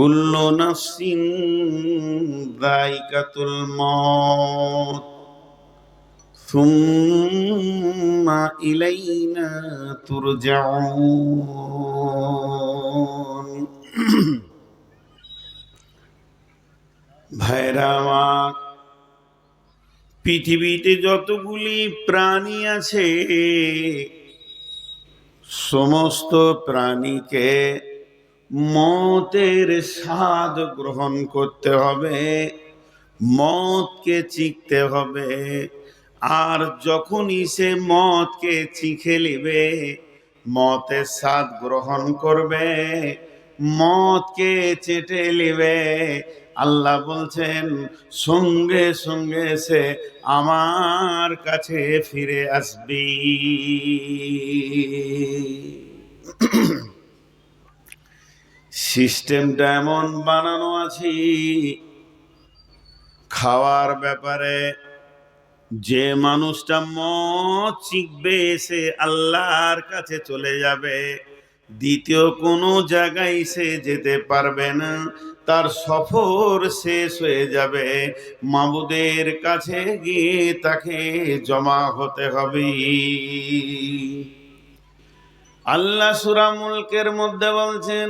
كل نفس ذائقة الموت ثم إلينا ترجعون ভাইরা আমার পৃথিবীতে যতগুলি প্রাণী আছে সমস্ত প্রাণীকে মতের স্বাদ গ্রহণ করতে হবে মদকে চিখতে হবে। আর যখনই সে মদকে চিখে নেবে, মতের স্বাদ গ্রহণ করবে মদকে চেটে নেবে। আল্লাহ বলছেন, সঙ্গে সঙ্গে সে আমার কাছে ফিরে আসবি। সিস্টেমটা এমন বানানো আছে, খাওয়ার ব্যাপারে যে মানুষটা মদ চিকবে, সে আল্লাহর কাছে চলে যাবে। দ্বিতীয় কোনো জায়গায় সে যেতে পারবে না, তার সফর শেষ হয়ে যাবে। মাবুদের কাছে গিয়ে তাকে জমা হতে হবে। আল্লাহ সুরা মুলকের মধ্যে বলছেন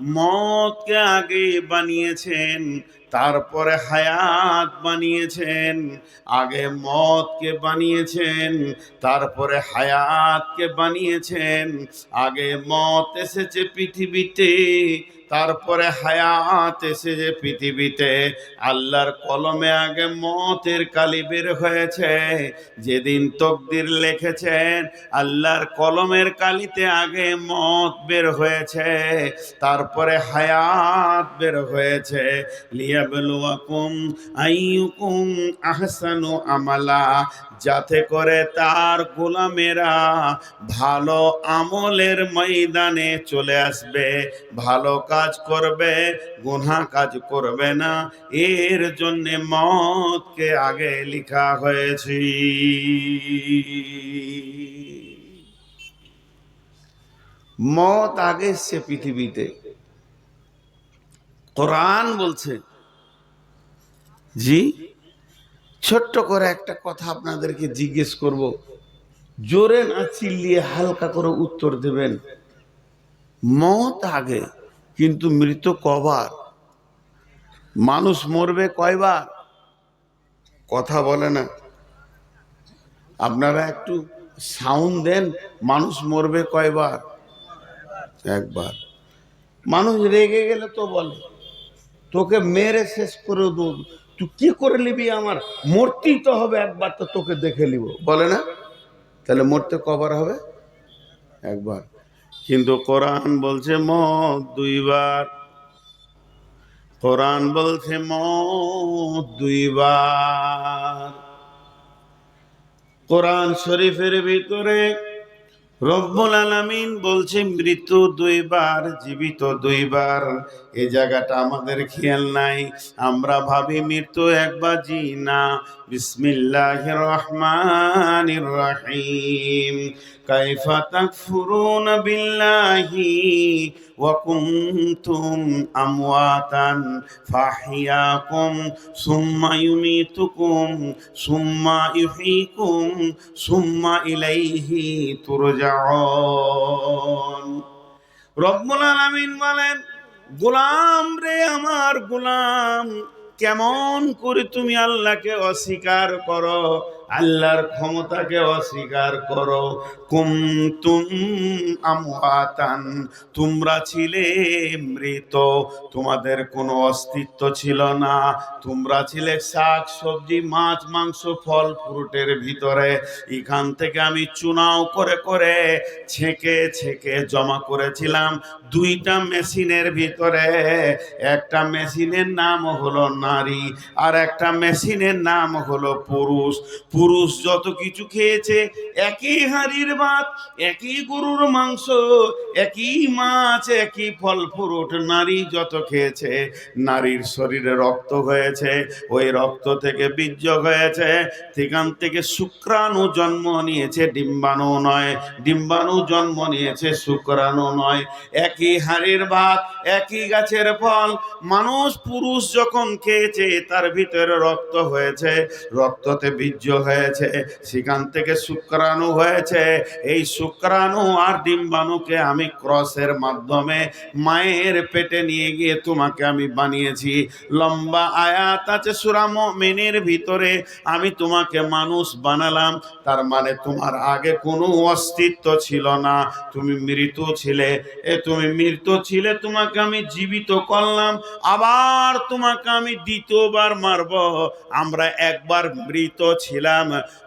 মতকে আগে বানিয়েছেন, তারপরে হায়াত বানিয়েছেন, আগে মদকে বানিয়েছেন, তারপরে হায়াতকে বানিয়েছেন, আগে মত এসেছে পৃথিবীতে তারপরে হায়াত এসেছে পৃথিবীতে আল্লাহর কলমে আগে মতের কালি বের হয়েছে, যেদিন তকদির লিখেছেন, আল্লাহর কলমের কালিতে আগে মত বের হয়েছে, তারপরে হায়াত বের হয়েছে। লিয়াবলুয়াকুম আইয়ুকুম আহসানু আমালা, যাতে করে তার গোলামেরা ভালো আমলের ময়দানে চলে আসবে, ভালো কাজ করবে, গুনাহ কাজ করবে না। এর জন্য মতকে আগে লেখা হয়েছে। মত আগে এসছে পৃথিবীতে। কোরআন বলছে, জি, ছোট্ট করে একটা কথা আপনাদেরকে জিজ্ঞেস করব। জোরে না চিল্লিয়ে হালকা করে উত্তর দেবেন। মত আগে কিন্তু মৃত কবার? মানুষ মরবে কয়বার? কথা বলে না। আপনারা একটু সাউন্ড দেন, মানুষ মরবে কয়বার? একবার। মানুষ রেগে গেলে তো বলে, তোকে মেরে শেষ করে দেবো। তুই কি করে নিবি আমার? মরতেই তো হবে একবার, তো তোকে দেখে নিব। বলে না? তাহলে মরতে কবার হবে? একবার। কিন্তু কোরআন বলছে মত দুইবার। কোরআন বলছে মত দুইবার। কোরআন শরীফের ভিতরে রব্বুল আলামিন বলছে মৃত্যু দুইবার, জীবিত দুইবার। এই জায়গাটা আমাদের খেয়াল নাই। আমরা ভাবি মৃত্যু একবার জি না বিসমিল্লাহির রহমানির রহিম। কাইফা তাকফুরুন বিল্লাহি ওয়া কুনতুম আমওয়াতান ফাহিয়াকুম সুম্মা ইউমিতুকুম সুম্মা ইউহয়িকুম সুম্মা ইলাইহি তুরজাউন। রব্বুল বলেন গোলাম রে আমার গোলাম কেমন করে তুমি আল্লাহকে অস্বীকার করো? আল্লাহর ক্ষমতাকে অস্বীকার করো। কুমতুম আমওয়াতান, তোমরা ছিলে মৃত, তোমাদের কোনো অস্তিত্ব ছিল না। তোমরা ছিলে শাক, সবজি, মাছ, মাংস, ফল, ফ্রুটের ভিতরে। এখান থেকে আমি চুনাও করে করে ছেঁকে ছেঁকে জমা করেছিলাম দুইটা মেশিনের ভিতরে। একটা মেশিনের নাম হলো নারী, আর একটা মেশিনের নাম হলো পুরুষ। পুরুষ যত কিছু খেয়েছে, একই হাড়ির ভাত, একই গরুর মাংস, একই মাছ, একই ফল, ফ্রুট, নারী যত খেয়েছে, নারীর শরীরে রক্ত হয়েছে, ওই রক্ত থেকে বীর্য হয়েছে, সেখান থেকে শুক্রাণু জন্ম নিয়েছে, ডিম্বাণু নয়, ডিম্বাণু জন্ম নিয়েছে, শুক্রাণু নয়। একই হাড়ির ভাত, একই গাছের ফল, মানুষ পুরুষ যখন খেয়েছে, তার ভিতরে রক্ত হয়েছে, রক্ততে বীর্য হয়েছে, সেখান থেকে শুক্রাণু হয়েছে। এই শুক্রাণু আর ডিম্বাণুকে আমি ক্রসের মাধ্যমে মায়ের পেটে নিয়ে গিয়ে তোমাকে আমি বানিয়েছি। লম্বা আয়াত আছে সুরাম মেনের ভিতরে, আমি তোমাকে মানুষ বানালাম। তার মানে তোমার আগে কোনো অস্তিত্ব ছিল না। তুমি মৃত ছিলে, এ তুমি মৃত ছিলে, তোমাকে আমি জীবিত করলাম। আবার তোমাকে আমি দ্বিতীয়বার মারব। আমরা একবার মৃত ছিলাম।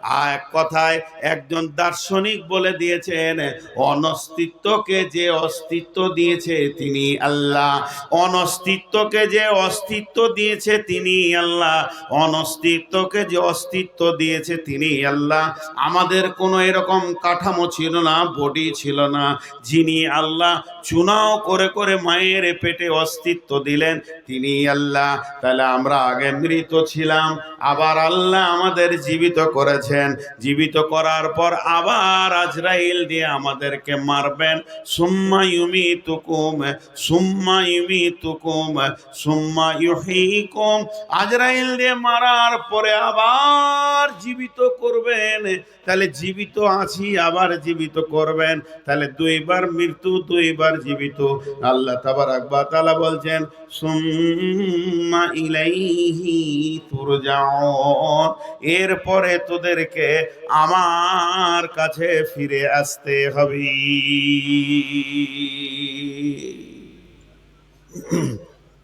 আর এক কথায় একজন দার্শনিক বলে দিয়েছেন, অনস্তিত্বকে যে অস্তিত্ব দিয়েছে তিনি আল্লাহ। অনস্তিত্বকে যে অস্তিত্ব দিয়েছে তিনি আল্লাহ। অনস্তিত্বকে যে অস্তিত্ব দিয়েছে তিনি আল্লাহ। আমাদের কোনো এরকম কাঠামো ছিল না, বডি ছিল না। যিনি আল্লাহ, চুনাও করে করে মায়ের পেটে অস্তিত্ব দিলেন তিনি আল্লাহ। তাহলে আমরা আগে মৃত ছিলাম, আবার আল্লাহ আমাদের জীবিত করেছেন। জীবিত করার পর আবার আজরাইল দিয়ে আমাদেরকে মারবেন। সুম্মা ইউমি তুকুম সুম্মা ইউমি তুকুম সুম্মা ইউহিকুম। আজরাইল দিয়ে মারার পরে আবার জীবিত করবেন। তাহলে জীবিত আছি, আবার জীবিত করবেন। তাহলে দুইবার মৃত্যু, দুইবার জীবিত। আল্লাহ তাবার আকবা তালা বলছেন, সুম্মা ইলাইহি তুরজাউন। এরপরে তোদেরকে আমার কাছে ফিরে আসতে হবে।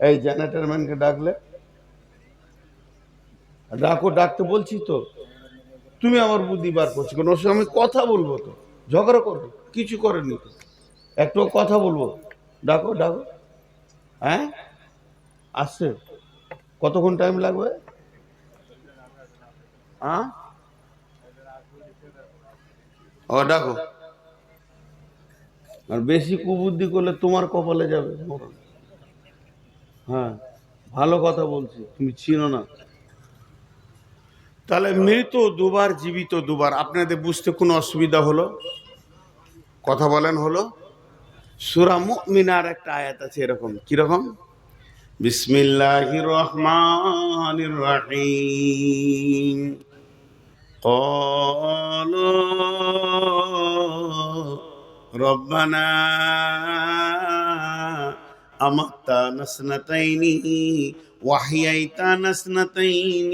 এই জেনারেটর ম্যানকে ডাকলে? ডাকো, ডাকতে বলছি তো। তুমি আমার বুদ্ধি বার করছ কেন? আমি কথা বলব তো। ঝগড়া করব, কিছু করেনি তো। একটু কথা বলব। ডাকো ডাকো। হ্যাঁ? আসছে। কতক্ষণ টাইম লাগবে? ও, ডাকো। আর বেশি কুবুদ্ধি করলে তোমার কপালে যাবে। হ্যাঁ ভালো কথা বলছি, তুমি চিনো না। তাহলে মৃত দুবার, জীবিত দুবার, আপনাদের বুঝতে কোনো অসুবিধা হলো? কথা বলেন হলো? সুরা মুমিনার একটা আয়াত আছে এরকম, কীরকম? بسم الله الرحمن الرحيم قالوا ربنا أمتنا اثنتين وحييتنا اثنتين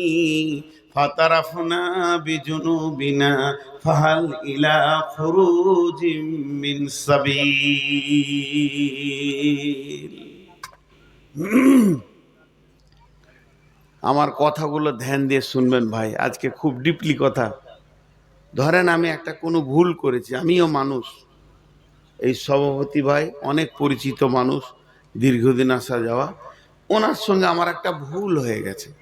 فطرفنا بجنوبنا فهل إلى خروج من سبيل আমার কথাগুলো ধ্যান দিয়ে শুনবেন ভাই। আজকে খুব ডিপলি কথা। ধরেন আমি একটা কোনো ভুল করেছি, আমিও মানুষ। এই সভাপতি ভাই অনেক পরিচিত মানুষ, দীর্ঘদিন আসা যাওয়া। ওনার সঙ্গে আমার একটা ভুল হয়ে গেছে।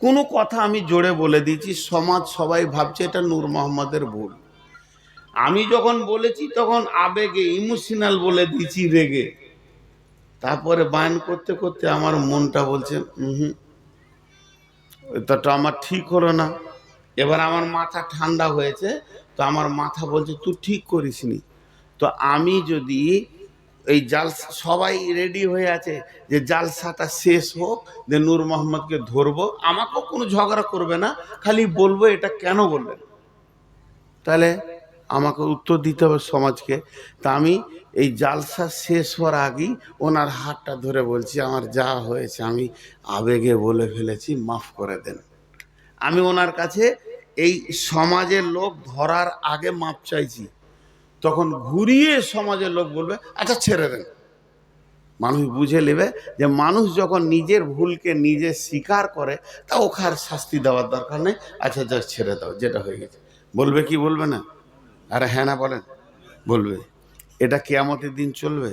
কোনো কথা আমি জোরে বলে দিয়েছি, সমাজ সবাই ভাবছে এটা নূর মোহাম্মদের ভুল। আমি যখন বলেছি তখন আবেগে ইমোশনাল বলে দিয়েছি রেগে। তারপরে বায়ন করতে করতে আমার মনটা বলছে হুম তো আমার ঠিক হলো না। এবার আমার মাথা ঠান্ডা হয়েছে, তো আমার মাথা বলছে, তুই ঠিক করিসনি। তো আমি যদি এই জাল সবাই রেডি হয়ে আছে যে জালসাটা শেষ হোক, যে নূর মোহাম্মদকে ধরবো, আমাকেও কোনো ঝগড়া করবে না, খালি বলব এটা কেন বললেন? তাহলে আমাকে উত্তর দিতে হবে সমাজকে। তা আমি এই জালসা শেষ হওয়ার আগেই ওনার হাতটা ধরে বলছি, আমার যা হয়েছে আমি আবেগে বলে ফেলেছি, মাফ করে দেন। আমি ওনার কাছে এই সমাজের লোক ধরার আগে মাপ চাইছি। তখন ঘুরিয়ে সমাজের লোক বলবে আচ্ছা ছেড়ে দেন। মানুষ বুঝে নেবে যে মানুষ যখন নিজের ভুলকে নিজে স্বীকার করে তা ওকে আর শাস্তি দেওয়ার দরকার নেই। আচ্ছা যা ছেড়ে দাও, যেটা হয়ে গেছে। বলবে কি বলবে না? আরে হ্যাঁ না বলেন। বলবে, এটা কেয়ামতের দিন চলবে?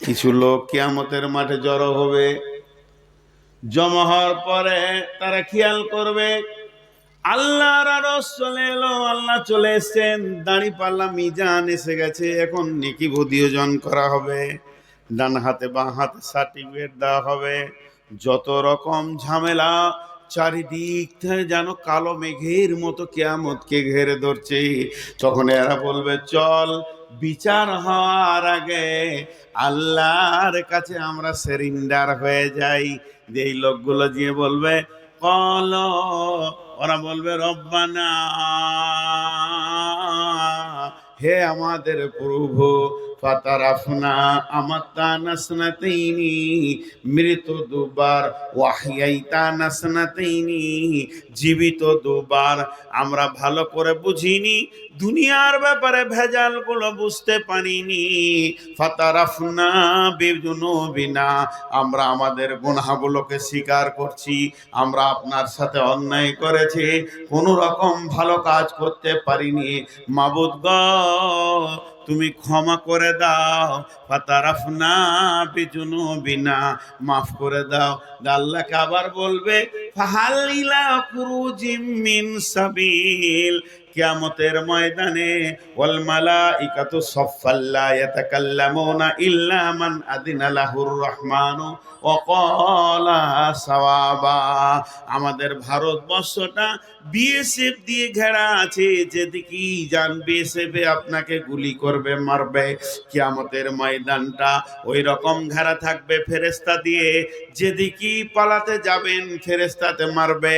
কিছু লোক কেয়ামতের মাঠে জড়ো হবে, জমা হওয়ার পরে তারা খেয়াল করবে, আল্লাহর আরস চলে এলো, আল্লাহ চলে এসছেন দাড়ি পাল্লা মিজান এসে গেছে, এখন নেকি ভোজন করা হবে, ডান হাতে বাঁ হাতে সার্টিফিকেট দেওয়া হবে, যত রকম ঝামেলা চারিদিক থেকে যেন কালো মেঘের মতো কেয়ামতকে ঘেরে ধরছে। তখন এরা বলবে, চল, বিচার হওয়ার আগে আল্লাহর কাছে আমরা সেরিন্ডার হয়ে যাই। যে এই লোকগুলো গিয়ে বলবে, কল। ওরা বলবে, রব্বানা, হে আমাদের প্রভু ফাতারাফনা আমাতা নাসনাতাইনি মৃত দুবার ওয়াহিয়াইতা নাসনাতাইনি জীবিত দুবার। আমরা ভালো করে বুঝিনি, দুনিয়ার ব্যাপারে ভেজালগুলো বুঝতে পারিনি। ফাতারাফনা বিনা আমরা আমাদের গুনাহগুলোকে স্বীকার করছি, আমরা আপনার সাথে অন্যায় করেছি, কোনো রকম ভালো কাজ করতে পারিনি। মাবুদ গ তুমি ক্ষমা করে দাও। ফাতারাফনা বিজুনু বিনা মাফ করে দাও। আল্লাহকে আবার বলবে, ফাহাল ইলা কুরুজিম মিন সাবিল। কিয়ামতের ময়দানে, ওয়াল মালাইকাতু সাফফাল্লা ইয়াতাকাল্লামুনা ইল্লা মান আদিনা লাহুর রহমানু ওয়া ক্বালা সাওয়াবা। আমাদের ভারতবর্ষটা বিএসএফ দিয়ে ঘেরা আছে যেদিকেই যান বিএসএফ আপনাকে গুলি করবে, মারবে। কিয়ামতের ময়দানটা ওই রকম ঘেরা থাকবে ফেরেস্তা দিয়ে যেদিকেই পালাতে যাবেন ফেরেস্তাতে মারবে।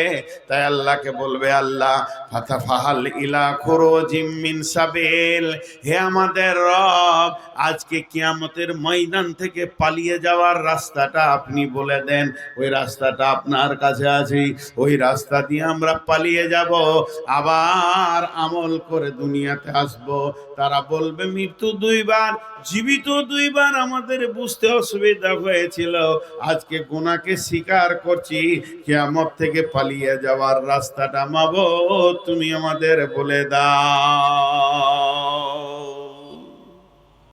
তাই আল্লাহকে বলবে, আল্লাহ ফাতা ফাহাল ইলা খুরুজিম মিন সাবিল। হে আমাদের রব, আজকে কিয়ামতের ময়দান থেকে পালিয়ে যাওয়ার রাস্তাটা আপনি বলে দেন। ওই রাস্তাটা আপনার কাছে আছে, ওই রাস্তা দিয়ে আমরা পালিয়ে যাব। আবার আমল করে দুনিয়াতে আসব। তারা বলবে, মৃত্যু দুইবার, জীবিত দুইবার আমাদের বুঝতে অসুবিধা হয়েছিল। আজকে গুনাকে স্বীকার করছি, কেয়ামত থেকে পালিয়ে যাওয়ার রাস্তাটা মাবো তুমি আমাদের বলে দাও।